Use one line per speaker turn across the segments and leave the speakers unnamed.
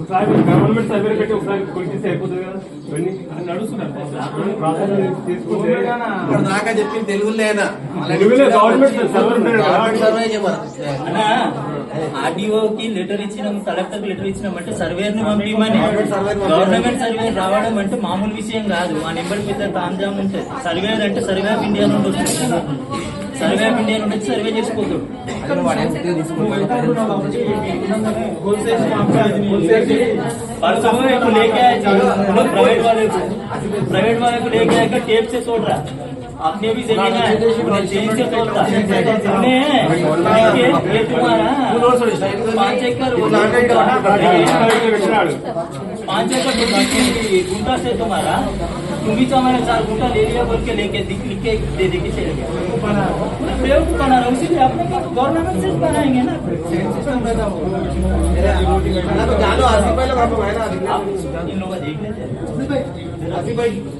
Government survey పెట్టి ఒకసారి కొలిచేస్తే అయిపోతుంది కదా. ఇవన్నీ నడుస్తున్నారు
దాకా చెప్పింది తెలుగులేనా
గవర్నమెంట్.
సర్వే
ఆర్డీఓకి లెటర్ ఇచ్చినాం కలెక్టర్ లెటర్ ఇచ్చినాం అంటే సర్వేర్ని పంపించమని గవర్నమెంట్ సర్వే రావడం అంటే మామూలు విషయం కాదు. ఆ నెంబర్ పెద్ద తాంజాం ఉంటుంది సర్వేర్ అంటే సర్వే ఆఫ్ ఇండియా నుండి వస్తుంది. సర్వే ఆఫ్ ఇండియా నుండి వచ్చి సర్వే చేసుకోకూడదు వాళ్ళు समझ को लेके आए थे हम लोग प्राइवेट वाले को प्राइवेट वाले को लेके आएगा टेप से तोड़ रहा आपने भी ज़मीन है पाँच एकड़ पाँच एकड़ गुंटा से तुम्हारा तुम्हीच आम्हाला चार गुंटा ले लिया बोल के लेके लिख के दे दे के चले गया प्रयोग उसी अपने गवर्नमेंट से बनाएँगे ना तो
जानो आसिफ भाई लोग आप ना
इन लोगों का देख लेते हैं
आसिफ भाई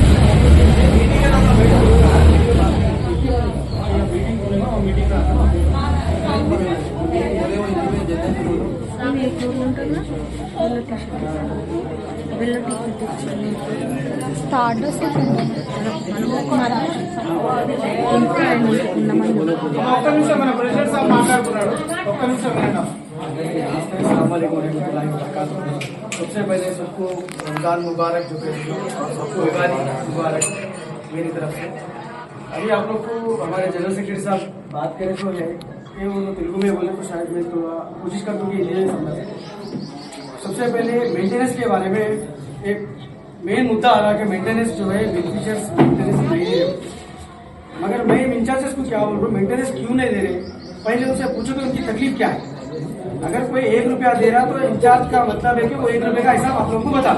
ఉన్నామని
ఒక్క నిమిషం మన ప్రెసిడెంట్ సార్ మాట్లాడుతున్నాడు ఒక్క నిమిషం వినండి सबसे पहले सबको रमजान मुबारक जो कहते हैं सबको दिवाली मुबारक मेरी तरफ से अभी आप लोग को हमारे जनरल सेक्रेटरी साहब बात करें तो है लोग तेलुगु में बोले तो शायद मैं तो कोशिश करता हूँ कि में समझे सबसे पहले मेंटेनेंस के बारे में एक मेन मुद्दा आ रहा है कि मेंटेनेंस जो है बेनिफिशियर्स मेंटेनेंस नहीं रहे मगर मैं इंचार्जेस को क्या बोल रहा हूँ मेंटेनेंस क्यों नहीं दे रहे? पहले उनसे पूछो कि उनकी तकलीफ़ क्या है। अगर कोई एक रुपया दे रहा तो इंचार्ज का मतलब है कि वो एक रुपए का हिसाब आप लोगों को बता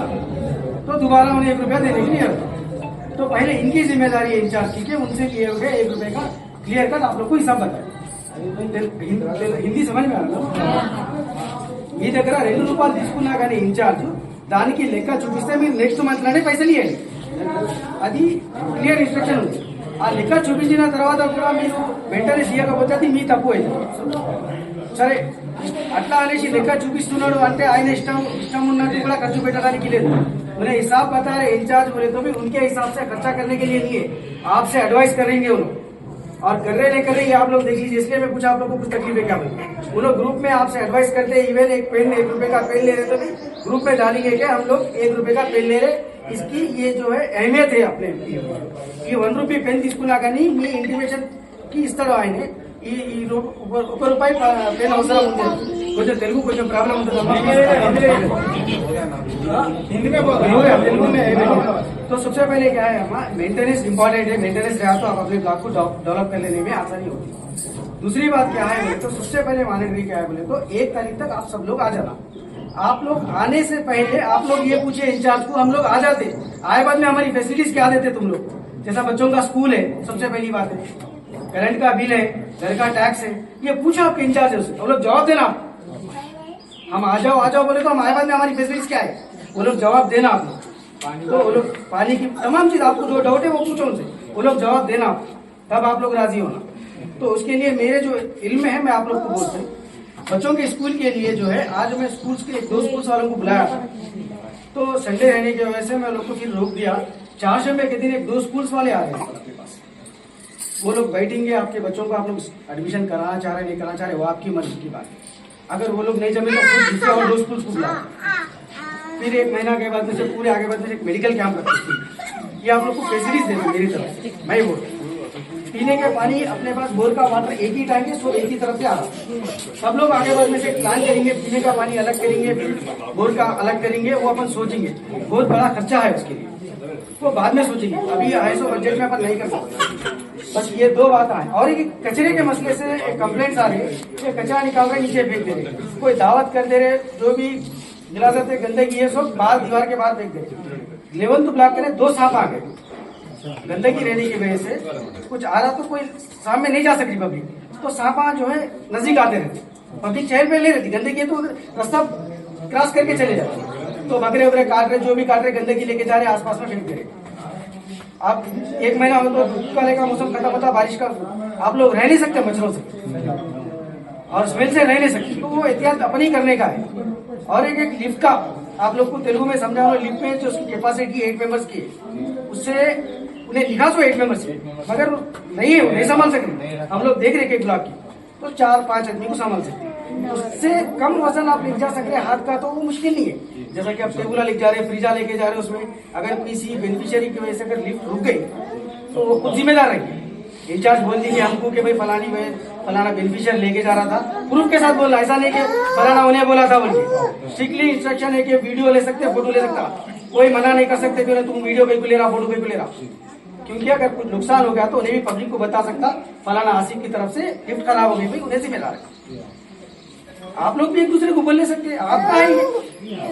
तो दोबारा उन्हें एक रुपया देने की नहीं तो पहले इनकी ज़िम्मेदारी है इंचार्ज की, कि उनसे लिए हुए एक रुपए का क्लियर कट आप लोग को हिसाब बताए। हिंदी- हिंदी समझ में आ रहा మీ దగ్గర రెండు రూపాయలు తీసుకున్నా కానీ ఇన్ఛార్జ్ దానికి లెక్క చూపిస్తే మీరు నెక్స్ట్ మంత్ లోనే పైసలు ఇవ్వండి అది క్లియర్ ఇన్స్ట్రక్షన్ ఉంది ఆ లెక్క చూపించిన తర్వాత కూడా మీరు వెంటనే ఇవ్వకపోతే అది మీ తప్పు అయింది సరే అట్లా అనేసి లెక్క చూపిస్తున్నాడు అంటే ఆయన ఇష్టం ఇష్టం ఉన్నట్టు కూడా ఖర్చు పెట్టడానికి లేదు उन्हें हिसाब पता है इंचार्ज बोले तो भी उनके हिसाब से खर्चा करने के लिए नहीं है आपसे एडवाइस करेंगे वो लोग और कर रहे नहीं कर रहे ये आप लोग देख लीजिए इसलिए मैं कुछ आप लोग को कुछ तकलीफ है क्या बोले वो लोग ग्रुप में आपसे एडवाइस करते हैं इवन एक पेन एक रुपए का पेन ले रहे तो भी ग्रुप में डालेंगे क्या हम लोग एक रुपए का पेन ले रहे इसकी ये जो है अहमियत है अपने ఈ వన్ రూపీ పెన్ తీసుకున్నా కానీ మీ ఇంటిమేషన్ కి ఇస్తాడు ఆయన ఈ ఈ రూ- ఒక- ఒక రూపాయి ప- పెన్ అవసరం ఉంది కొంచెం తెలుగు కొంచెం ప్రాబ్లం ఉంటుంది हिंदी में बोल तेलुगु में तो सबसे पहले क्या है हमारा मेंटेनेंस इंपॉर्टेंट है मेंटेनेंस रहा तो आप अपने ब्लॉक को डेवलप कर लेने में आसानी होती है दूसरी बात क्या है बोले तो सबसे पहले मॉनिटरी क्या है बोले तो एक तारीख तक आप सब लोग आ जाना आप लोग आने से पहले आप लोग ये पूछे इंचार्ज को हम लोग आ जाते आए बाद में हमारी फैसिलिटीज क्या देते तुम लोग जैसा बच्चों का स्कूल है सबसे पहली बात है करंट का बिल है, घर का टैक्स है, ये पूछो आपके इंचार्ज से, हम लोग जवाब देना हम आ जाओ आ जाओ, बोले तो हमारे बाद में हमारी फैसिलिटीज़ क्या है? वो लोग जवाब देना आप लोग। तो वो लोग, पानी की तमाम चीज़ आपको जो डाउट है वो पूछो उनसे। वो लोग जवाब देना आप। तब आप लोग राज़ी होना। तो उसके लिए मेरे जो इल्म है, मैं आप लोग को बोलता हूँ। बच्चों के स्कूल के लिए जो है, आज मैं स्कूल्स के दो स्कूल्स वालों को बुलाया था। तो संडे रहने की वजह से मैं लोग को फिर रोक दिया। चार शंबे के दिन एक दो स्कूल्स वाले आ रहे हैं। पास वो लोग बैठेंगे, आपके बच्चों को आप लोग एडमिशन कराना चाह रहे नहीं कराना चाह रहे वो आपकी मर्ज़ी की बात है। अगर वो लोग नहीं जमे तो दूसरे और दो स्कूल्स को फिर एक महीना के बाद में से, पूरे आगे बाद में मेडिकल कैंप रखते हैं। ये आप लोग को फैसिलिटीज़ देना मेरी तरफ़ से। मैं बोल पीने के पानी, अपने पास बोर का वाटर एक ही टाइम है सो एक ही तरफ़ से आ रहा सब लोग आगे में से प्लान करेंगे, पीने का पानी अलग करेंगे, बोर का अलग करेंगे, वो अपन सोचेंगे। बहुत बड़ा खर्चा है उसके लिए। वो बाद में सोचेंगे। अभी है सो बजट में अपन नहीं कर सकते। बस ये दो बात आए। और एक कचरे के मसले से कंप्लेंट्स आ रही है। कचरा निकाल रहे नीचे फेंक दे रहे कोई दावत कर दे रहे, जो भी गिलास है गंदगी है, सब बाहर दीवार के बाहर फेंक दे रहे लेवल तो ब्लॉक करे, दो सांप आ गए। गंदगी रहने की वजह से कुछ आ रहा तो कोई सामने नहीं जा सकती पब्लिक। तो सांपा जो है, नज़दीक आते रहते पब्लिक चेहर पहल नहीं रहती। गंदगी है तो रास्ता क्रॉस करके चले जाते तो बकरे वगैरह काट रहे, जो भी काट रहे, गंदगी लेके जा रहे, आसपास में फेंक दे रहे आप एक महीना हो तो वाले का मौसम खत्म होता, बारिश का आप लोग रह नहीं सकते मच्छरों से। और स्मेल से रह नहीं सकते। तो वो एहतियात अपनी करने का है। और एक एक लिफ्ट का आप लोग को तेलुगु में समझा हूँ लिफ्ट में जो कैपेसिटी एट मेंबर्स की है, उससे उन्हें लिखा तो एट मेंबर्स है, मगर नहीं है नहीं संभाल सकते। हम लोग देख रहे हैं एक ब्लॉक की। तो चार, पाँच आदमी को संभाल सकते उससे कम वज़न आप लेके जा सकते हैं हाथ का तो वो मुश्किल नहीं है। जैसा कि आप टेबुला लेके जा रहे हैं, फ्रीजा लेके जा रहे हैं उसमें, अगर किसी बेनिफिशियरी की वजह से अगर लिफ्ट रुक गई तो वो खुद जिम्मेदार रहेंगे इंचार्ज बोल दीजिए हमको कि भाई फलानी में फलाना बेनिफिशियर लेके जा रहा था। प्रूफ के साथ बोलना ऐसा नहीं कि फलाना उन्हें बोला था बोल के। स्ट्रिक्टली इंस्ट्रक्शन है कि वीडियो ले सकते फ़ोटो ले सकता। कोई मना नहीं कर सकते कि तुम वीडियो कहीं को ले रहा फ़ोटो कहीं को ले रहा। क्योंकि अगर कुछ नुकसान हो गया तो उन्हें भी पब्लिक को बता सकता, फलाना आसिफ की तरफ़ से लिफ्ट खराब हो गई, भाई उन्हें जिम्मेदार है। आप लोग भी एक दूसरे को बोल ले सकते। हैं आपका है?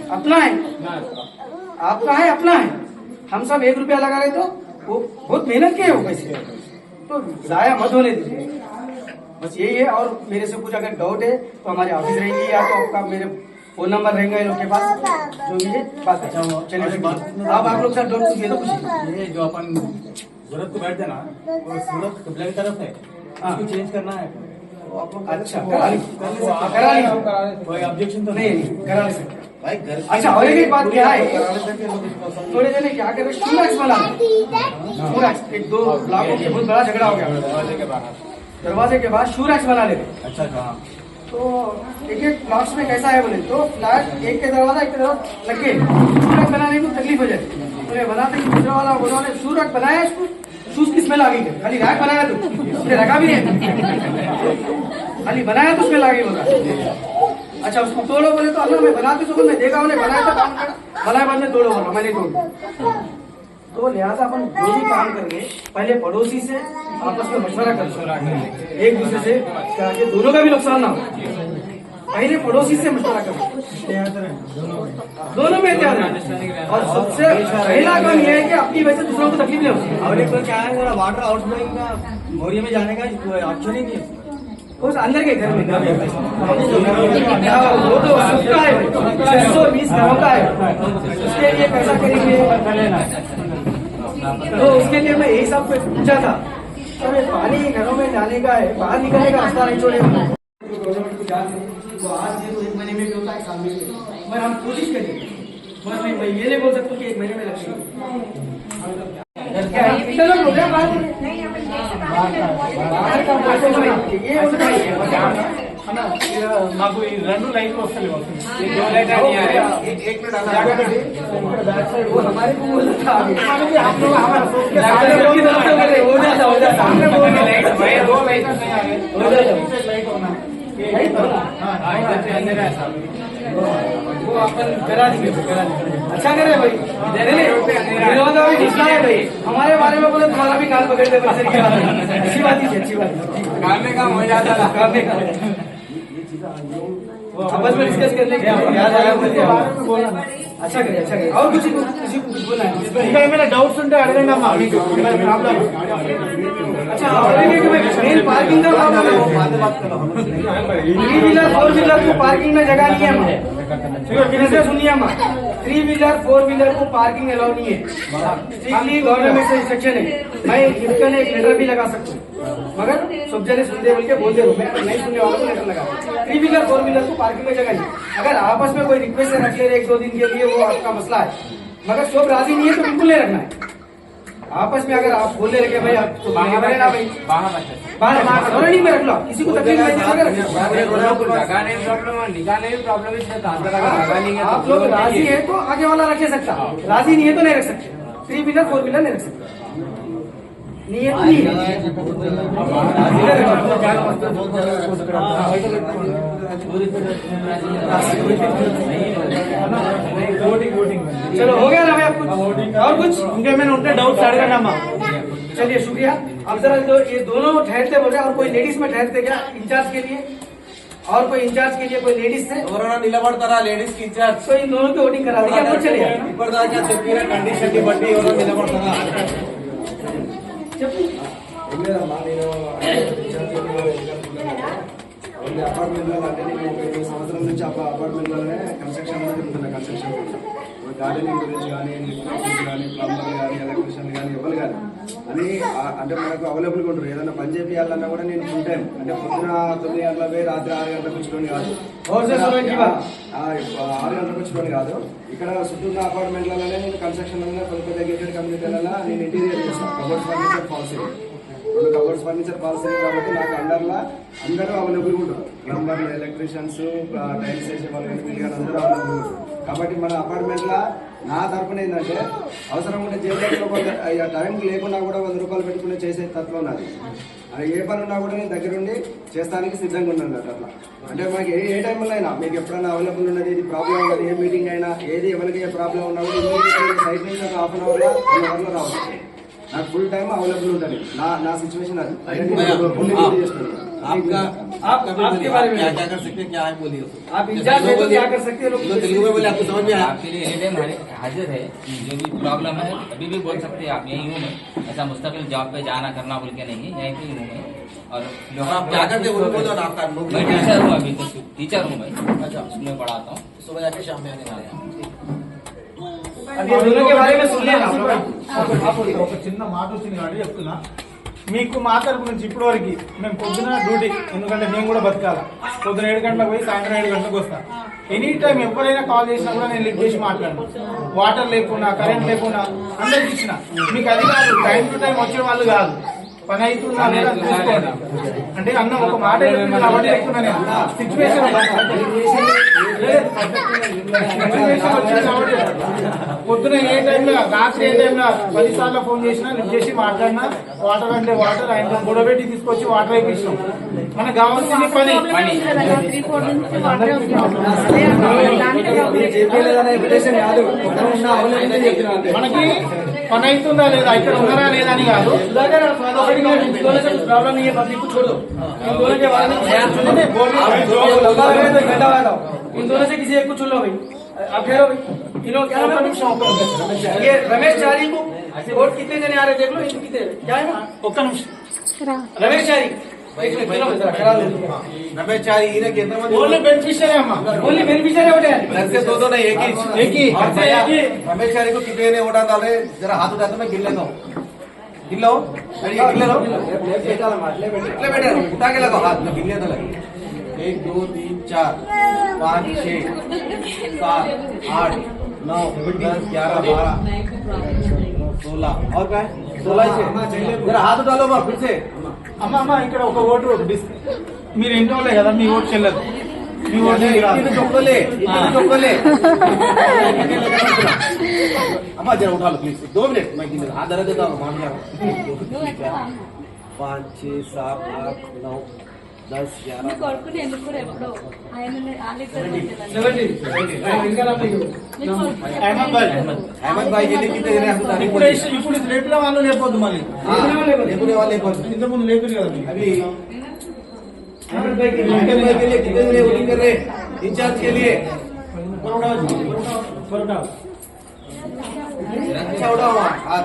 अपना है? आपका है? अपना है। हम सब एक रुपया लगा रहे तो वो बहुत मेहनत के है पैसे तो जाया मत होने दीजिए। बस यही है और मेरे से कुछ अगर डाउट है तो हमारे ऑफ़िस रहेंगे या तो आपका मेरे फ़ोन नंबर रहेगा इन लोग के पास। जो भी है बात है। चलिए। अब आप लोग सर डाउट पूछिए तो पूछिए।
ये जो अपन सूरत को बैठते ना वो सूरत की तरफ़ है।
हाँ।
चेंज करना है।
अच्छा करा लीजिए। करा लीजिए।
कोई ऑब्जेक्शन तो
नहीं नहीं? करा ले सकते।
भाई घर
अच्छा और एक बात क्या है? थोड़े जने क्या कर रहे शूरक्स बना रहे एक दो लाखों के बहुत बड़ा झगड़ा हो गया।
दरवाजे के बाहर।
दरवाजे के बाद शूरक्स बना ले
अच्छा अच्छा हाँ।
तो एक एक फ्लैट्स में कैसा है बोले? तो फ्लैट एक के दरवाज़ा एक के दरवाज़ा लगे शूरक बनाने में तकलीफ़ हो जाती है उन्हें बनाते दूसरा वाला उन्होंने शूरक बनाया शूज़ की स्मेल आ गई? खाली रैक बनाया तो। उसने रखा भी नहीं खाली बनाया तो उसमें लागे बोला अच्छा उसको तोड़ो बोले तो अल्लाह मैं बनाते तो मैं देखा उन्हें, बनाया था काम करा बनाए बाद में तोड़ो बोला, मैंने तोड़ तो लिहाजा अपन जो भी काम करेंगे, पहले पड़ोसी से आपस में मशवरा कर। एक दूसरे से ताकि दोनों का भी नुकसान ना हो। पहले पड़ोसी से मशवरा करो। दोनों में रखें। और सबसे पहला काम यह है कि अपनी वजह से दूसरों को तकलीफ़ नहीं होती
और एक तो क्या है वाटर आउटफ्लोइंग का, मोरिया में जाने का ऑप्शन ही नहीं है।
उस अंदर के घर में हाँ, वो तो सबका है छह सौ बीस घरों का है। उसके लिए कैसा करेंगे। तो उसके लिए मैं यही सब कुछ पूछा था। तो पानी घरों में जाने का है बाहर निकलने का रास्ता नहीं छोड़े। गवर्नमेंट को जान तो आज ये तो एक महीने में भी होता है साल में। मगर हम कोशिश करेंगे। बस मैं मैं ये नहीं बोल सकता कि एक महीने में लगेगा
మాకు ఈ రెండు లైట్ వస్తలేవు
లైట్ లైట్
वो अपन करा देंगे अच्छा करे भाई। विनोद अभी घुसना है भाई। हमारे बारे में बोले तुम्हारा भी कान पकड़ दे। अच्छी बात ही अच्छी बात
काम में काम हो जाता है।
काम में काम। आपस में डिस्कस कर के याद आया बोलना अच्छा करे अच्छा करे और कुछ किसी को कुछ बोलना है
ఇంకా ఏమైనా డౌట్స్ ఉంటే అడగండి అమ్మా మీకు ఏమైనా ప్రాబ్లం
अच्छा और एक मेन पार्किंग का प्रॉब्लम है थ्री व्हीलर फोर व्हीलर को पार्किंग में जगह नहीं है हमारे किससे सुनिए हम थ्री व्हीलर फोर व्हीलर को पार्किंग अलाउ नहीं है। गवर्नमेंट से इंस्ट्रक्शन है। मैं लिखकर एक लेटर भी लगा सकता हूँ। मगर सब जने सुनते बोल के बोलते रहो मैं नहीं सुनने वाला लेटर लगा थ्री व्हीलर फोर व्हीलर को पार्किंग में जगह नहीं। अगर आपस में कोई रिक्वेस्ट रख ले एक दो दिन के लिए, वो आपका मसला है। मगर सब राज़ी नहीं है तो बिल्कुल नहीं रखना है। आपस में अगर आप बोले रखे भाई आप तो बने ना भाई।
बाहर रखे
बाहर में रख लो। किसी को तकलीफ़ नहीं
है है नहीं है
आप लोग राज़ी है। तो आगे वाला रख सकता। राज़ी नहीं है तो नहीं रख सकते। थ्री व्हीलर फोर व्हीलर नहीं रख सकते। नहीं है। तो नहीं है चलो हो गया ना भाई आप कुछ और कुछ
ఇంకేమైనా ఉంటే డౌట్స్ అడగండి అమ్మా
चलिए शुक्रिया अब जरा जो ये दोनों ठहरते बोल रहे हैं और कोई लेडीज में ठहरते क्या इंचार्ज के लिए और कोई इंचार्ज के लिए कोई लेडीज थे
ఎవరైనా నిలబడతారా లేడీస్ కి ఇన్ఛార్జ్
तो इन दोनों की वोटिंग करा दी क्या कुछ चलिए
ఇప్పటిదాకా చెప్పిన కండిషన్ ని బట్టి ఎవరైనా నిలబడతారా
లేదమ్మా అపార్ట్మెంట్లో అంటే నేను ఒక ఇరవై సంవత్సరం నుంచి ఆ అపార్ట్మెంట్లోనే కన్స్ట్రక్షన్లో తిరుగుతున్నా కన్స్ట్రక్షన్ గార్డెనింగ్ గురించి కానీ కానీ ప్లంబర్ కానీ ఎలక్ట్రీషియన్ కానీ ఎవరు కానీ అని అంటే మనకు అవైలబుల్గా ఉంటారు ఏదైనా పని చేయాలన్నా కూడా నేను ఫుల్ టైం అంటే పొద్దున తొమ్మిది గంటల పోయి రాత్రి ఆరు గంటలకు వచ్చుకొని కాదు. ఆరు గంటలకు వచ్చుకొని కాదు. ఇక్కడ చుట్టూ ఉన్న అపార్ట్మెంట్లలోనే నేను కన్స్ట్రక్షన్ కొత్త కొత్త గేటెడ్ కమ్యూనిటీలలో నేను ఇంటీరియర్ చేస్తాను పాలసీ రెండు కబోర్డ్స్ ఫర్నిచర్ పాలసీ కాబట్టి నాకు అండర్లా అందరూ అవైలబుల్ ఉంటారు. ప్లంబర్లు ఎలక్ట్రీషియన్స్ టైల్స్ వేసే వాళ్ళు కానీ వీళ్ళు అందరూ అవైలబుల్ ఉంటారు. కాబట్టి మన అపార్ట్మెంట్లో నా తరపున ఏంటంటే అవసరం ఉంటే ఆ టైం లేకున్నా కూడా వంద రూపాయలు పెట్టుకునే చేసే తత్వం నాది. అది ఏ పని ఉన్నా కూడా నేను దగ్గరుండి చేస్తానికి సిద్ధంగా ఉన్నాను అట్లా. అంటే మనకి ఏ ఏ టైంలో అయినా మీకు ఎప్పుడైనా అవైలబుల్ ఉన్నది ఇది ప్రాబ్లం ఉన్నది ఏ మీటింగ్ అయినా ఏది ఎవరికి ఏ ప్రాబ్లం ఉన్నా కూడా సైట్ నుంచి ఒక హాఫ్ అన్ అవర్లో వన్ అవర్లో రావచ్చు. నాకు ఫుల్ టైం అవైలబుల్ ఉంటుంది నా నా సిచ్యువేషన్ అది అదే నేను fully duty చేస్తున్నాను.
आपका
आप-
कभी
आपके
बोलिए,
बारे
आप
में-
क्या क्या कर सकते हैं क्या है बोलिए
आप इंचार्ज है तो क्या कर सकते हैं लोग
जो तेलुगु में बोले आपको समझ में आया
आपके लिए एनी टाइम हाजिर है जो भी प्रॉब्लम है अभी भी बोल सकते हैं आप यहीं हूँ मैं ऐसा मुस्तकिल जॉब पे जाना करना बोल के नहीं है यहीं पे ही हूँ मैं और
जो आप क्या करते हैं वो बोलो ना आपका अनुभव
मैं टीचर हूँ अभी तो टीचर हूँ मैं अच्छा स्कूल में पढ़ाता हूँ
सुबह जाके शाम में आने वाले हैं
ఒక చిన్న మాట వచ్చింది కాబట్టి. చెప్తున్నా. మీకు మా తరపు నుంచి ఇప్పటి వరకు మేము పొద్దున డ్యూటీ ఎందుకంటే మేము కూడా బతకాలి. పొద్దున ఏడు గంటలకు పోయి సాయంత్రం ఏడు గంటలకు వస్తా. ఎనీ టైం ఎవరైనా కాల్ చేసినా కూడా నేను లిఫ్ట్ చేసి మాట్లాడను. వాటర్ లేకున్నా కరెంట్ లేకున్నా అందరికి ఇచ్చిన. మీకు అది కాదు టైం టు టైం వచ్చే వాళ్ళు కాదు. పని అవుతుందా లేదా చూసుకోండి. అంటే అన్న ఒక మాట చెప్పింది కాబట్టి చెప్తున్నా నేను. సిచ్యువేషన్ పొద్దున ఏ టైంలో రాత్రి ఏ టైంలో పది సార్లు ఫోన్ చేసినా లిఫ్ట్ చేసి మాట్లాడినా వాటర్ అంటే వాటర్ ఆయన గొడవపెట్టి తీసుకొచ్చి వాటర్ అయిపోయిస్తాం మనకు కావాల్సింది పని. మనకి పని అవుతుందా లేదా ఇక్కడ ఉన్నారా లేదా అని కాదు
सुधाकर अथॉरिटी में इन दोनों से कुछ प्रॉब्लम नहीं है पब्लिक को छोड़ दो इन दोनों के बारे में
सुनिए, बोलिए।
आप जो लंबा लगे तो एक घंटा बाद आओ इन दोनों से किसी एक को चुन लो भाई अब ठहरो भाई इन लोग क्या नाम है ये रमेश चारी को वोट कितने जने आ रहे देख लो इनको कितने क्या है ना
ఒక్క నిమిషం
రా
रमेश चारी एक मिनट चलो जरा खड़ा लो
रमेश चारी इन्हें कितना मंदिर
ఓన్లీ బెనిఫిషియరీ అమ్మా
ओनली बेनिफिशियरी वोट है
घर से दो दो नहीं एक ही
एक ही।
और
घर से एक ही।
रमेश चारी को कितने ने वोटा डाले जरा हाथ उठाते मैं गिन लेता हूँ गिन लो अरे ये गिन लो इतने बेटे उठा के लगाओ हाथ में गिन लेता लगे एक दो तीन चार पाँच छह सात आठ नौ दस ग्यारह बारह सोलह और क्या है सोलह से जरा हाथ उठा लो बा फिर से
అమ్మ అమ్మ ఇక్కడ ఒక ఓటు మీరు ఇంటి వాళ్ళే కదా మీ ఓటు చెల్లదు. మీ ఓటు
చొక్కలే చొక్కలే అమ్మ జర ఉండాలి ప్లీజ్ దో మినిట్ నౌ. लेता हूँ। हाथ धरा देता हूँ मान गया पाँच छः सात आठ नौ दस ग्यारह
కొడుకుని ఎన్నుకోరు ఎప్పుడో ఆయన
सेवेंटी इनका नाम लिखो
అహ్మద్ భాయ్
अहमद भाई के लिए कितने जने हाथ उठाने
ఇప్పుడు వేసి- ఇప్పుడు ఇది లేపిన వాళ్ళు లేపొద్దు మళ్ళీ
लेपुने वाले कौन
ఇంతకుముందు లేపారు కదా మీరు.
अभी अहमद भाई के लिए भाई के लिए कितने जने वोटिंग कर रहे हैं इंचार्ज के लिए अच्छा उठाओ वहाँ हाथ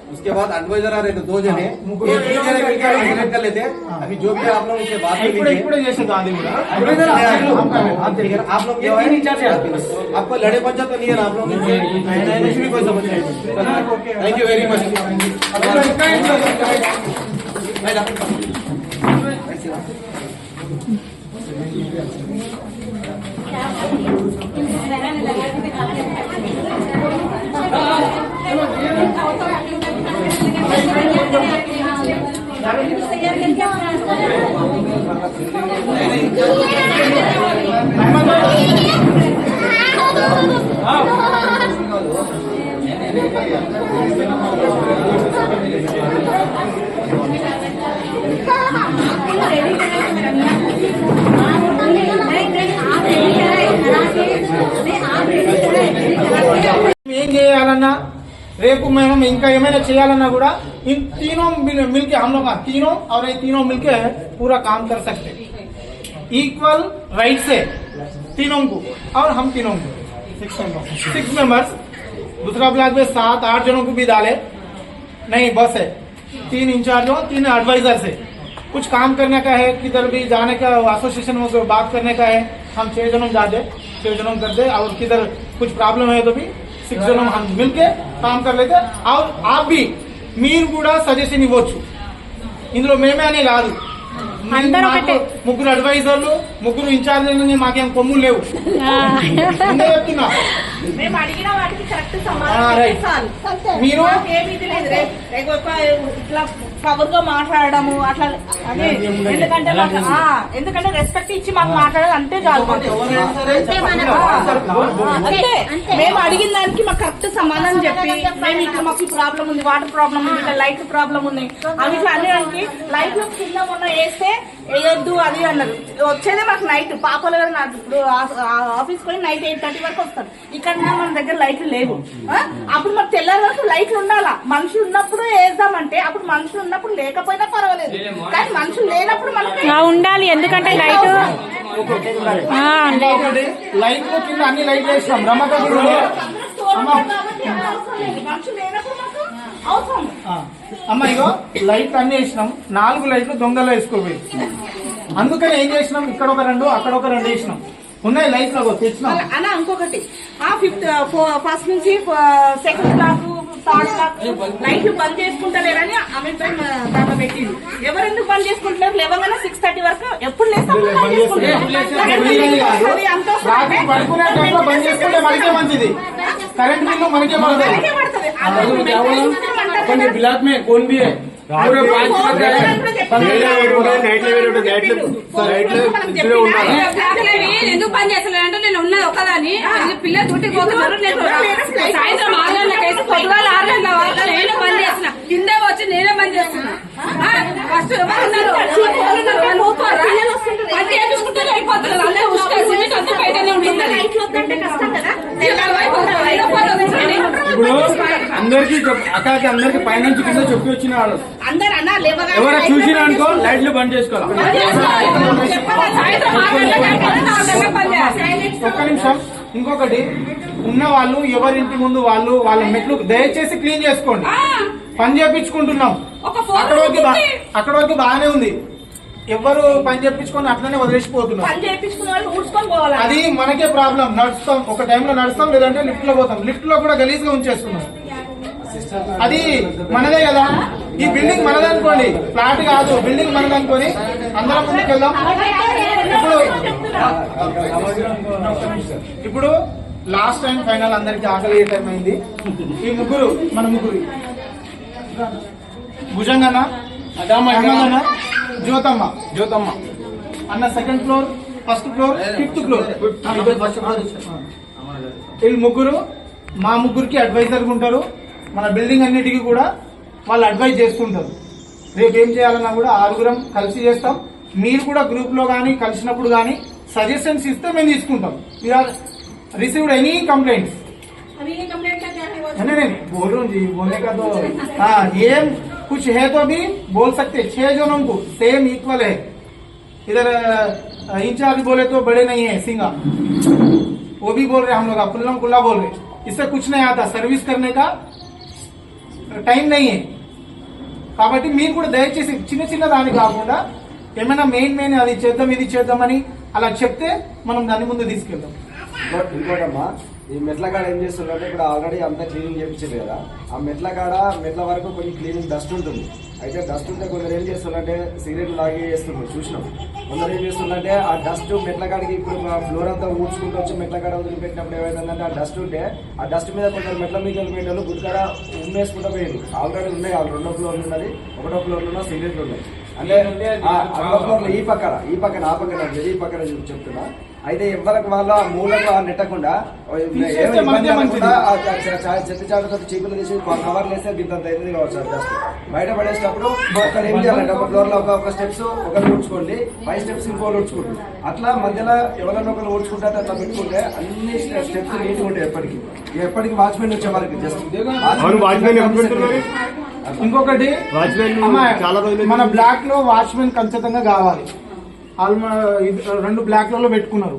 उसके बाद एडवाइजर आ रहे थे दो जने ये तीन जने मिलकर हम सेलेक्ट कर लेते हैं अभी जो भी है आप लोग उनसे बात कर
ఇప్పుడే
लीजिए
ఇప్పుడే చేసేది అది కూడా
आप देखिए, आप लोग क्या है आपको लड़े पंचा तो नहीं है ना आप लोग इनसे कुछ भी कोई समझ नहीं थैंक यू वेरी मच
क्या
చేయాలన్నా కూడా इन तीनों मिल मिलके हम लोग तीनों और ये तीनों मिलके पूरा काम कर सकते इक्वल राइट से तीनों को और हम तीनों को सिक्स मेंबर्स सिक्स मेंबर्स दूसरा ब्लॉक में सात आठ जनों को भी डाले नहीं बस है तीन इंचार्ज हो तीन एडवाइजर से कुछ काम करने का है किधर भी जाने का एसोसिएशन में कोई बात करने का है हम छह जनों जा दे छह जनों कर दे और किधर कुछ प्रॉब्लम है तो भी सिक्स जनों हम मिलके काम कर लेते और आप भी మీరు కూడా సజెషన్ ఇవ్వచ్చు ఇందులో మేమే అనే కాదు
అందరూ ఒకటే.
ముగ్గురు అడ్వైజర్లు ముగ్గురు ఇన్ఛార్జీలు మాకేం కొమ్ములు లేవు. చెప్తున్నా.
మేము అడిగిన వాటికి కరెక్ట్ సమాధానం
మీరు?
ఇట్లా పవర్గా మాట్లాడడము అట్లా అదే. ఎందుకంటే ఎందుకంటే రెస్పెక్ట్ ఇచ్చి మాకు మాట్లాడాలి అంతే చాలు. అంతే మేము అడిగిన దానికి మాకు కరెక్ట్ సమాధానం చెప్పి మేము ఇట్లా మాకు ప్రాబ్లం ఉంది వాటర్ ప్రాబ్లం ఉంది ఇట్లా లైట్ ప్రాబ్లం ఉంది. అవి అనేదానికి లైట్ కింద మొన్న వేస్తే వేయొద్దు అది అన్నారు. వచ్చేదే మాకు నైట్ పాపలు గారు నాకు. ఇప్పుడు ఆఫీస్ కొని నైట్ ఎయిట్ థర్టీ వరకు వస్తారు. ఇక్కడ మన దగ్గర లైట్లు లేవు? అప్పుడు మాకు తెల్లారి వరకు లైట్లు ఉండాలా? మనుషులు ఉన్నప్పుడు వేద్దామంటే అప్పుడు మనుషులు ఉన్నప్పుడు లేకపోయినా పర్వాలేదు. కానీ మనుషులు లేనప్పుడు మనకి
ఆ, ఉండాలి. ఎందుకంటే లైట్
లైట్ కింద అన్ని లైట్లు అమ్మా.
మనుషులు లేనప్పుడు
అమ్మ ఇగో లైట్ అన్ని వేసినాం. నాలుగు లైట్లు దొంగలో వేసుకోపోయి అందుకని ఏం చేసినాం? ఇక్కడ ఒక రెండు అక్కడ ఒక రెండు వేసినాం. ఉన్నాయి లైట్లు తెచ్చినాం.
అలా ఇంకొకటి. ఆ ఫిఫ్త్ ఫస్ట్ నుంచి సెకండ్ క్లాస్ లైట్లు బంద్ చేసుకుంటలేరని ఆమె పై దాకా పెట్టింది ఎవరెందుకు బంద్ చేసుకుంటున్నారు? లేవగానే సిక్స్ థర్టీ వరకు ఎప్పుడు లేస్తాం?
బ్లాక్ మే కోన్
ఎందుకు పని చేస్తలేదు అంటే నేను ఉన్నది ఒకదాని పిల్లలు డ్యూటీకి పోతున్నారు నేను సిమెంట్ అంతా బయటనే ఉంటుంది
అందరికి అక్కడికి అందరికి పైనుంచి కింద చెప్పి వచ్చిన వాళ్ళు.
లైట్లు
చూసినా అనుకో లైట్లు బంద్ చేసుకోవాలి.
ఒక్క నిమిషం ఇంకొకటి ఉన్న వాళ్ళు ఎవరింటి ముందు వాళ్ళు వాళ్ళ మెట్లు దయచేసి క్లీన్ చేసుకోండి. పని చేపించుకుంటున్నాం. అక్కడ వరకు. అక్కడ వరకు బాగానే ఉంది. ఎవరు పని చేపించుకొని అట్లనే వదిలేసిపోతున్నారు. అది మనకే ప్రాబ్లం. నడుస్తాం ఒక టైంలో నడుస్తాం లేదంటే లిఫ్ట్లో పోతాం. లిఫ్ట్లో కూడా గలీజ్గా ఉంచేస్తున్నాం. అది మనదే కదా. ఈ బిల్డింగ్ మనదే అనుకోండి. ఫ్లాట్ కాదు బిల్డింగ్ మనదే అనుకోని అందరం ముందుకు వెళ్దాం. ఇప్పుడు ఇప్పుడు లాస్ట్ టైం ఫైనల్ అందరికి ఆకలి ఏ టైం అయింది? ఈ ముగ్గురు మన ముగ్గురు. భుజంగన్న? అన్న జ్యోతమ్మ
జ్యోతమ్మ
అన్న second floor first floor fifth floor వీళ్ళు ముగ్గురు మా ముగ్గురికి అడ్వైజర్ ఉంటారు మన బిల్డింగ్ అన్నిటికీ కూడా వాళ్ళు అడ్వైజ్ చేసుకుంటారు రేపు ఏం చేయాలన్నా కూడా ఆరుగురం కలిసి చేస్తాం మీరు కూడా గ్రూప్ లో కానీ కలిసినప్పుడు కానీ సజెషన్స్ ఇస్తే మేము తీసుకుంటాం రిసీవ్డ్ ఎనీ కంప్లైంట్స్
अभी ये कंप्लेंट का क्या है वो
नहीं नहीं बोल रहा हूँ जी बोलने का तो हाँ ये कुछ है तो अभी बोल सकते हैं। छह जनों को सेम इक्वल है इधर इंचार्ज बोले तो बड़े नहीं है सिंगा वो भी बोल रहे हम लोग खुल्ला खुल्ला बोल रहे इससे कुछ नहीं आता सर्विस करने का టైం నయ్యే కాబట్టి మీరు కూడా దయచేసి చిన్న చిన్న దాని కాకుండా ఏమైనా మెయిన్ మెయిన్ అది చేద్దాం ఇది చేద్దామని అలా చెప్తే మనం దాని ముందు తీసుకెళ్దాం
ఇంకోటి- ఇంకోటమ్మా ఈ మెట్ల కాడ ఏం చేస్తున్నారంటే ఇక్కడ ఆల్రెడీ అంతా క్లీనింగ్ చేయించారు కదా. ఆ మెట్ల కాడ మెట్ల వరకు కొంచెం క్లీనింగ్ డస్ట్ ఉంటుంది. అయితే డస్ట్ ఉంటే కొందరు ఏం చేస్తున్నారంటే సిగరెట్లు లాగి వేస్తున్నారు చూసినాం. కొందరు ఏం చేస్తున్నారంటే ఆ డస్ట్ మెట్ల కాడికి ఇప్పుడు ఫ్లోర్ అంతా ఊడ్చుకుంటూ వచ్చి మెట్ల కాడ వదిలిపెట్టినప్పుడు ఏమైందంటే ఆ డస్ట్ ఉంటే ఆ డస్ట్ మీద కొందరు మెట్ల మీద వెళ్ళిపోయిన వాళ్ళు గుడికాడ ఉమ్మేసుకుంటూ పోయారు ఆల్రెడీ ఉన్నాయి వాళ్ళు రెండో ఫ్లోర్ ఉన్నది ఒకటో ఫ్లోర్ ఉన్న సిగరెట్లు ఉన్నాయి. అంటే ఆ ఈ పక్కన ఈ పక్కన ఆ పక్కన ఈ పక్కన చెప్- చెప్తున్నా. అయితే ఎవరికి వాళ్ళ మూలంగా నెట్టకుండా ఏమి
తీసేస్తే
ఇబ్బంది
మనకే
లేకుండా ఆ చ- చ- చ- చెత్త చాటుతో చీపులు తీసి కవర్లు వేస్తే గింత కావచ్చు ఆ డస్ట్ బయట పడేటప్పుడు అక్కడ ఏం చేయాలంటే ఒక ఫ్లోర్లో ఒక ఒక స్టెప్స్ ఒకరు ఊడ్చుకోండి ఫైవ్ స్టెప్స్ ఇంకోరు ఊడ్చుకోండి. అట్లా మధ్యలో ఎవరైనా ఒకరు ఊడ్చుకుంటే అట్లా పెట్టుకుంటే అన్ని స్టెప్స్ నీట్గా ఉంటాయి ఎప్పటికీ. ఎప్పటికి వాచ్మెన్ వచ్చే వాళ్ళకి జస్ట్.
ఇంకొకటి మన బ్లాక్లో వాచ్మెన్ ఖచ్చితంగా కావాలి. ఆల్మో ఇది రెండు బ్లాక్ లలో పెట్టుకున్నారు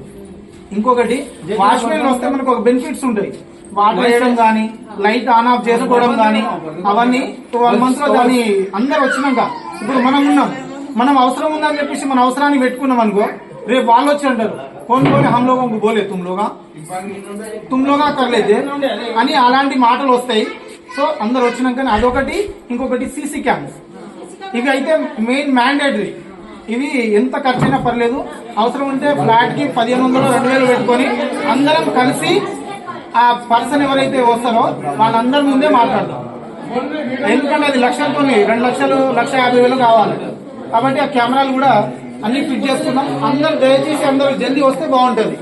ఇంకొకటి వాచ్మెన్ వస్తే మనకు ఒక బెనిఫిట్స్ ఉంటాయి వాటర్ వేయడం కానీ లైట్ ఆన్ ఆఫ్ చేసుకోవడం కానీ అవన్నీ వన్ మంత్ లో దాన్ని అందరు వచ్చినాక ఇప్పుడు మనం ఉన్నాం మనం అవసరం ఉందని చెప్పేసి మన అవసరాన్ని పెట్టుకున్నాం అనుకో రేపు వాళ్ళు వచ్చి అంటారు కోన్ కోని హమ్ లోగోं को बोले तुम लोग तुम लोग कर लेते అని అలాంటి మాటలు వస్తాయి సో అందరు వచ్చినాక అదొకటి ఇంకొకటి సీసీ క్యామ్స్ ఇవి అయితే మెయిన్ మ్యాండేటరీ ఇవి ఎంత ఖర్చు అయినా పర్లేదు. అవసరం ఉంటే ఫ్లాట్కి పదిహేను వందలు రెండు వేలు పెట్టుకొని అందరం కలిసి ఆ పర్సన్ ఎవరైతే వస్తారో వాళ్ళందరి ముందే మాట్లాడతాం. ఎందుకంటే అది లక్షలతో రెండు లక్షలు లక్ష యాభై వేలు కావాలి. కాబట్టి ఆ కెమెరాలు కూడా అన్ని ఫిట్ చేసుకున్నాం అందరు దయచేసి అందరూ జల్దీ వస్తే బాగుంటుంది.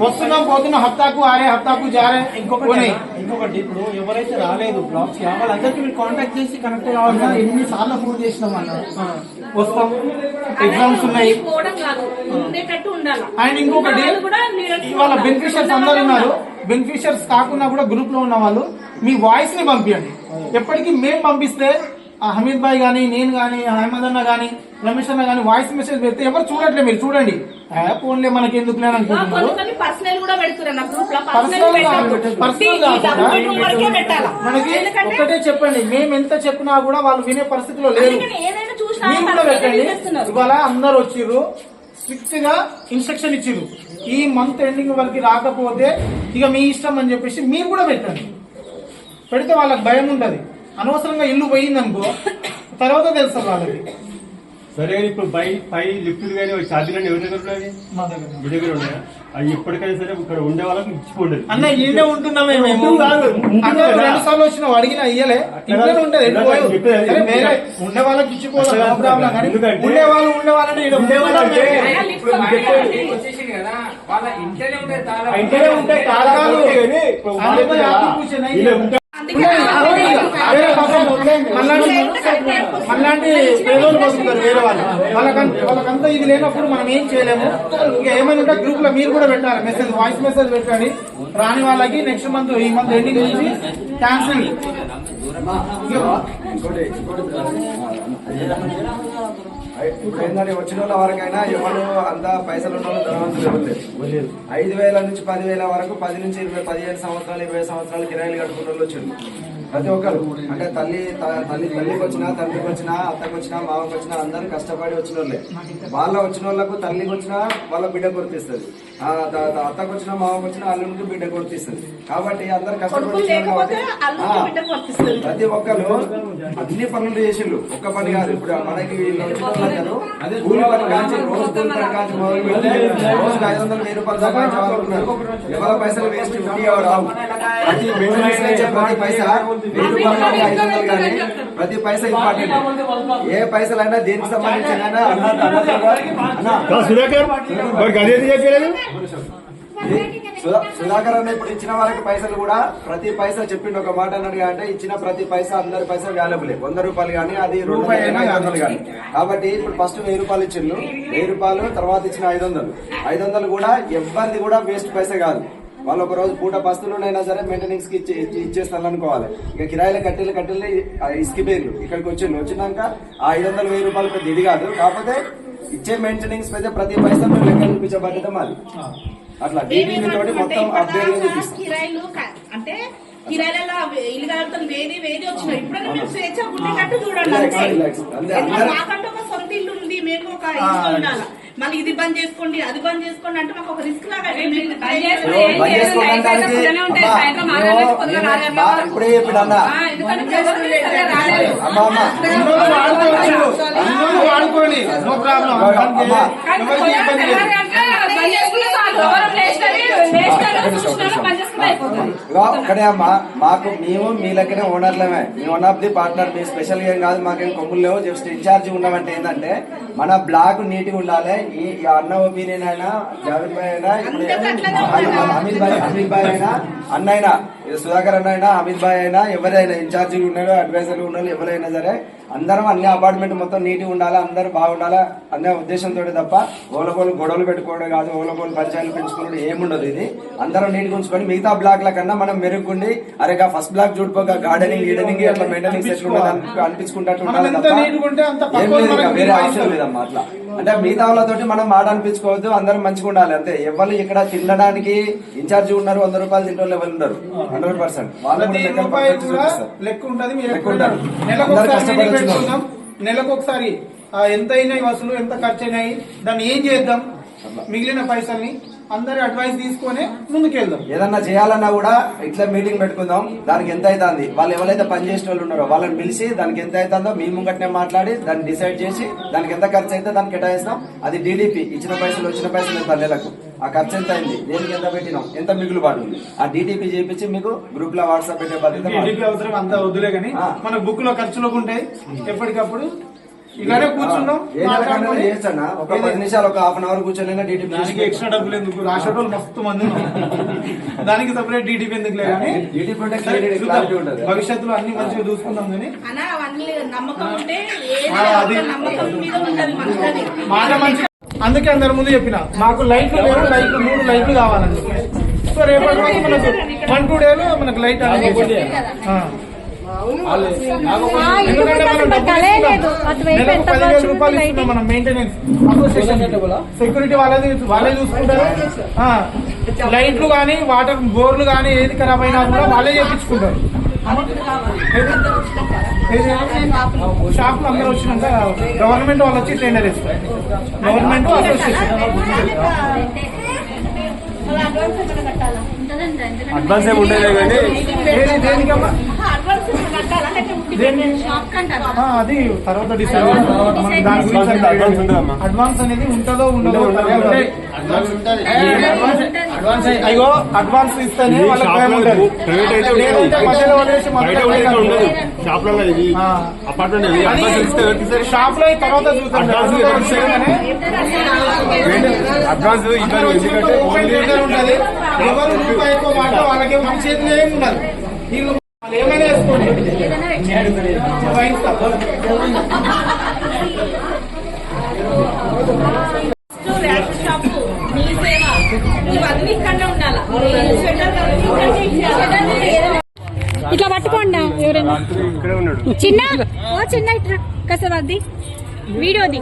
వస్తున్నాం పోతున్నాం హప్తాకు ఆరే హప్తాకు జారే
ఇంకొకటి ఇంకొకటి ఇప్పుడు ఎవరైతే రాలేదు బ్లాక్స్ వాళ్ళందరికీ మీరు కాంటాక్ట్ చేసి కనెక్ట్ కావాలి ఎన్ని సార్లు ఫోన్ చేసినాం అన్న.
వస్తాం. ఎగ్జామ్స్ ఉన్నాయి.
పోవడం కాదు. ఉండేటట్టు ఉండాలి.
అండ్ ఇంకొకటి ఇవాళ బెనిఫిషియర్స్ అందరు ఉన్నారు. బెనిఫిషియర్స్ కాకుండా కూడా గ్రూప్లో ఉన్న వాళ్ళు మీ వాయిస్ని పంపించండి ఎప్పటికీ మేము పంపిస్తే హమీద్ భాయ్ గానీ నేను గానీ అహ్మద్ అన్న గానీ రమేష్ అన్న గానీ వాయిస్ మెసేజ్ పెడితే ఎవరు చూడట్లే మీరు చూడండి. ఫోన్లే మనకి ఎందుకు
కొన్ని
అనుకుంటున్నారు
కొన్ని పర్సనల్ కూడా పెడుతున్నారు నా గ్రూప్లో
personal
personal
personal
double bedroom వరకే పెట్టాలా?
మనకి ఒక్కటే చెప్పండి. మేము ఎంత చెప్పినా కూడా వాళ్ళు వినే పరిస్థితిలో లేరు. మీరు కూడా పెట్టండి. ఇవాళ అందరు వచ్చిర్రు. స్ట్రిక్ట్గా ఇన్స్ట్రక్షన్ ఇచ్చిర్రు. ఈ మంత్ ఎండింగ్ వరకు రాకపోతే ఇక మీ ఇష్టం అని చెప్పేసి మీరు కూడా పెట్టండి. పెడితే వాళ్ళకి భయం ఉంటది. అనవసరంగా ఇల్లు పోయిందనుకో తర్వాత తెలుస్తుంది వాళ్ళకి?
సరే కానీ ఇప్పుడు బై పై లిఫ్ట్ కానీ ఛార్జీలు ఎవరి దగ్గర ఉన్నాయి?
మా దగ్గర
మీ దగ్గర ఉన్నాయా? అవి ఎప్పటికైనా సరే ఇక్కడ ఉండే వాళ్ళకి ఇచ్చిపోండి
అన్న ఈడే ఉంటున్నామే మేము.
ఉంటూ కాదు, ఉంటూ
అన్న
కదా.
రెండు సార్లు వచ్చినావు అడిగినా ఇయ్యలే. వేరే ఉండే వాళ్ళకి ఇచ్చిపోవాలి ఉండే వాళ్ళు ఉండే వాళ్ళని
ఇంట్లోనే ఉంటే తాళం
ఇంటనే ఉంటే తాళాలు
వేరే పాపం మళ్ళాంటి మళ్ళాంటి పేదోళ్ళు బతుకుతారు వేరే వాళ్ళు. వాళ్ళకంత వాళ్ళకంతా ఇది లేనప్పుడు మనం ఏం చేయలేము. ఇంకా ఏమైనా ఉంటే గ్రూప్లో మీరు కూడా పెట్టాలి. మెసేజ్ వాయిస్ మెసేజ్ పెట్టండి. రాని వాళ్ళకి నెక్స్ట్ మంత్ ఈ మంత్ ఎండింగ్ నుంచి క్యాన్సిల్
ఇంకోటి. ఇప్పుడు ఏంటంటే వచ్చిన వాళ్ళ వరకైనా ఎవరు అంత పైసలు ఉన్న ధనవంతులు ఐదు వేల నుంచి పదివేల వరకు పది నుంచి ఇరవై పదిహేను సంవత్సరాలు ఇరవై సంవత్సరాలు కిరాయిలు కట్టుకున్న వాళ్ళు వచ్చింది ప్రతి ఒక్కరు. అంటే తల్లి త- తల్లి తల్లికి వచ్చినా తండ్రికి వచ్చినా అత్తకు వచ్చినా మామకి వచ్చినా అందరూ కష్టపడి వచ్చిన వాళ్ళే వాళ్ళ వచ్చిన వాళ్ళకు తల్లికి వచ్చినా వాళ్ళ బిడ్డ గుర్తిస్తుంది. అత్తకు వచ్చినా మామకి వచ్చినా అల్లునికి బిడ్డ గుర్తిస్తుంది కాబట్టి అందరు కష్టపడి
కొడుకులు
వచ్చిన
లేకపోతే
కాబట్టి-
అల్లుడికి
ఆ.
బిడ్డకు వర్తిస్తుంది
ప్రతి ఒక్కరు అన్ని పనులు చేసిండు ఒక్క పని కాదు. ఇప్పుడు మనకి కూలి పని కాంచి రోజు కూలి పని కాంచి మొదలు ఐదు వందలు వెయ్యి రూపాయలు సంపాదించాలనుకున్నారు ఎవరి పైసలు వేస్ట్ ఉండి రావు. ప్రతి మెయింటెనెన్స్ ఇచ్చే ప్రతి పైసా వెయ్యి రూపాయలు కానీ ఐదు వందలు కానీ ప్రతి పైసా ఇంపార్టెంట్. ఏ పైసలైనా దేనికి సంబంధించిన
సుధాకర్
అన్న ఇప్పుడు ఇచ్చిన వాళ్ళకి పైసలు కూడా ప్రతి పైసా చెప్పిండు ఒక మాట అన్నాడు అంటే ఇచ్చిన ప్రతి పైసా అందరి పైసా వాల్యుబుల్ వంద రూపాయలు కానీ అది రెండు
రూపాయి అయినా
ఐదు వందలు కానీ. కాబట్టి ఇప్పుడు ఫస్ట్ వెయ్యి రూపాయలు ఇచ్చిండు. వెయ్యి రూపాయలు తర్వాత ఇచ్చిన ఐదు వందలు. ఐదు వందలు కూడా ఎవరిది కూడా వేస్ట్ పైసా కాదు. వాళ్ళు ఒక రోజు పూట పస్తులునైనా సరే మెయింటెనెన్స్కి ఇచ్చే ఇచ్చి- ఇచ్చేస్తాను అనుకోవాలి. ఇక కిరాయిల కట్టెలు కట్టెలు ఇసుకిపోయిండు ఇక్కడికి వచ్చిండు వచ్చినాక ఆ ఐదు వందలు వెయ్యి రూపాయలు పెద్ద ఇది కాదు. కాకపోతే ఇచ్చే మెయింటెనెన్స్ పెద్ద ప్రతి పైసా మేము లెక్క చూపించే బాధ్యత మాది. అట్లా డీటీవీ తోటి మొత్తం అప్డేట్ చూపిస్తాం
అంటే కిరాయిలలో ఇల్లు వేది వేది వచ్చినాయి. ఇప్పుడైనా స్వేచ్ఛ ఉండేటట్టు చూడండి మాకంటే ఒక సొంత ఇల్లు ఉంది మేము ఒక ఇంట్లో ఉండాలి? మళ్ళీ ఇది బంద్ చేసుకోండి అది బంద్ చేసుకోండి అంటే మాకు ఒక రిస్క్ లాగా
ఇప్పుడు
వాడుకోండి.
No
problem. ఒక్కడే అమ్మా. మాకు మేము మీ లెక్కనే ఓనర్లమే. మీ వన్ ఆఫ్ ది పార్ట్నర్ మీ స్పెషల్ ఏం కాదు మాకేం కొమ్ములు లేవు. జస్ట్ ఇన్ఛార్జ్ ఉన్నామంటే ఏంటంటే మన బ్లాక్ నీట్గా ఉండాలి. ఈ అన్న ఒపీనియన్ అయినా జావేద్ భాయ్ అయినా అమిత్ భాయ్ అమిత్ భాయ్ అయినా అన్న అయినా సుధాకర్ అన్న అయినా అమిత్ భాయ్ అయినా ఎవరైనా ఇన్ఛార్జ్ ఉన్నారో అడ్వైజర్ ఉన్నారో ఎవరైనా సరే అందరం అన్ని అపార్ట్మెంట్ మొత్తం నీట్గా ఉండాలి అందరూ బాగుండాలి అనే ఉద్దేశంతో తప్ప ఓలపోలు గొడవలు పెట్టుకోవడం కాదు ఓలపోలు పంచాయతీలు పెంచుకోవడం ఏముండదు ఇది అందరం నీట్గా ఉంచుకొని మిగతా బ్లాక్ ల కన్నా మనం మెరుగుండి అరే ఫస్ట్ బ్లాక్ చూడిపోక గార్డెనింగ్ గీడెనింగ్ అట్లా అనిపించుకుంటట్టు
మనం
ఉండాలి తప్ప
నీట్గా
ఏం లేదు వేరే ఆప్షన్. లేదమ్మా అట్లా అంటే మిగతా వాళ్ళతోటి మనం మాట అనిపించుకోవద్దు అందరం మంచిగా ఉండాలి అంతే ఎవరు ఇక్కడ తినడానికి ఇన్ఛార్జ్ ఉన్నారు వంద రూపాయలు తింటే వాళ్ళు ఎవరు ఉన్నారు హండ్రెడ్ పర్సెంట్ వాళ్ళు కూడా
ప్రతి
లెక్కలు
రూపాయి
పక్కన
కూడా
చూపిస్తారు.
లెక్క ఉంటది మీరు
లెక్క
ఎప్పుడు
ఉంటది.
నెలకు
అందరూ
ఒకసారి
కష్టపడి
మీటింగ్
వచ్చినాం.
పెట్టుకుందాం నెలకు ఒకసారి ఆ, ఎంత అయినాయి వసూలు ఎంత ఖర్చు అయినాయి దాన్ని ఏం చేద్దాం మిగిలిన పైసల్ని అందరి అడ్వైస్ తీసుకొని ముందుకెళ్దాం.
ఏదన్నా చేయాలన్నా కూడా ఇట్లా మీటింగ్ పెట్టుకుందాం. దానికి ఎంత అవుతుంది? వాళ్ళు ఎవరైతే పని చేసిన వాళ్ళు ఉన్నారో వాళ్ళని పిలిచి దానికి ఎంత అవుతుందో మీ ముంగట్నే మాట్లాడి దాన్ని డిసైడ్ చేసి దానికి ఎంత ఖర్చు అయితే దానికి కేటాయిస్తాం. అది డీడీపీ ఇచ్చిన పైసలు వచ్చిన పైసలు ఎంత నెలకు? ఆ ఖర్చు ఎంత అయింది? దేనికి ఎంత పెట్టినాం? ఎంత మిగులుబాటు ఉంది? ఆ డీటీపీ చేపించి మీకు గ్రూప్లో వాట్సాప్ పెట్టే బాధ్యత
అవసరం అంతా వద్దులే కానీ. మన బుక్లో ఖర్చులోకి ఉంటాయి. ఎప్పటికప్పుడు ఇలానే
చేయొచ్చన్నా ఒక పది నిమిషాలు ఒక హాఫ్ అన్ అవర్ కూర్చొని డీటీపీ
దానికి ఎక్స్ట్రా డబ్బులు ఎందుకు? రాసేటోళ్ళు మస్తు మంది. దానికి సపరేట్ డీటీపీ.
క్లారిటీ ఉంటుంది.
భవిష్యత్తులో అన్ని మంచిగా చూసుకుందాం కానీ
అన్నా అవన్నీ లేదు. నమ్మకం ఉంటే ఏది
ఆ, అది.
ఒక నమ్మకం మీద ఉంటది మనుషులది
మాట మంచి అందుకే అందరి ముందు చెప్పిన మాకు లైట్లు లేవు లైట్లు మూడు లైట్లు కావాలండి. సో రేపటి మనకు వన్ టూ డేలో మనకు లైట్ అనేది సెక్యూరిటీ వాళ్ళది వాళ్ళే చూసుకుంటారు ఆ, లైట్లు కానీ వాటర్ బోర్లు కానీ ఏది ఖరాబ్ అయినా కూడా వాళ్ళే చేపించుకుంటారు షాప్ అందరూ వచ్చినాక గవర్నమెంట్ వాళ్ళు వచ్చి టెండర్ ఇస్తారు గవర్నమెంట్ అసోసియేషన్
అడ్వాన్స్
ఏమి ఉండేదే కానీ
అది తర్వాత డిసైడ్
అడ్వాన్స్ అడ్వాన్స్
అనేది ఉంటుందో ఉండదో
ఉంటది.
అడ్వాన్స్ అయ్యో అడ్వాన్స్ ఇస్తేనే
షాప్లో ఇస్తే?
షాప్లో తర్వాత
అడ్వాన్స్
వచ్చి
ఎందుకంటే
ఎవరు రూపాయికో మాట వాళ్ళకి మన చేతిలో ఏమి ఉండదు. వీళ్ళు వాళ్ళు ఏమైనా వేసుకోండి.
ఇవన్నీ ఉండాలా.
ఇట్లా పట్టుకోండి ఎవరైనా.
ఇక్కడే ఉన్నాడు.
చిన్న ఓ చిన్న ఇట్లా కసరద్ది వీడియోది.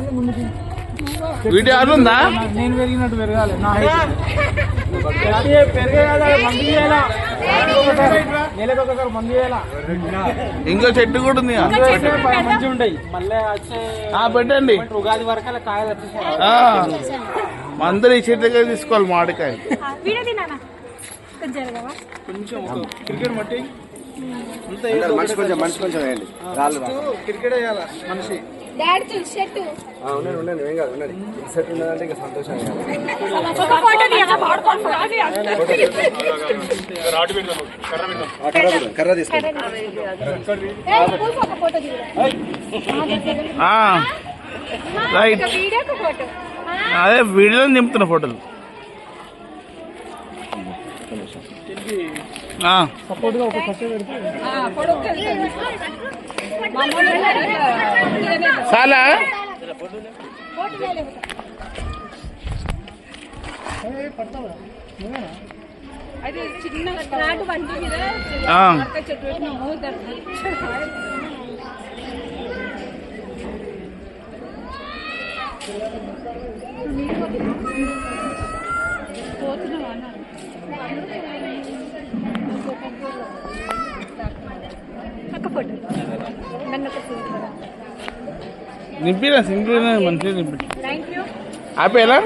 వీడియో ఉందా?
నేను పెరిగినట్టు పెరగాలి. నా
ఇంకో చెట్టు కూడా ఉంది
మంచిగా ఉంటాయి. మళ్ళీ వచ్చే
ఆ, పెట్టండి.
ఉగాది వరకు అలా కాయలు
అందరూ ఈ చెట్టు దగ్గర తీసుకోవాలి మామిడికాయ
కొంచెం ఒక క్రికెట్ మట్టి. అంత
అందరు మనిషి కొంచెం మనిషి కొంచెం వేయండి. రాళ్ళు రా.
క్రికెట్ వేయాల? మనిషి.
డాడీ
ఏం కాదు ఉన్నదంటే ఇంకా సంతోషం
రాటు కర్ర
తీసుకోండి
అదే వీడియోలో నింపుతున్న ఫోటోలు. ఆ,
సపోర్ట్గా ఒక పెడితే
చాలా
అది చిన్న నాటు బండి మీద. చెట్టు పెట్టినాము పోతున్నావా అన్న ఒక ఫోటో నన్ను ఒక
నింపినా సింగిల్ మంచిగా నింపి. ఆపేలా?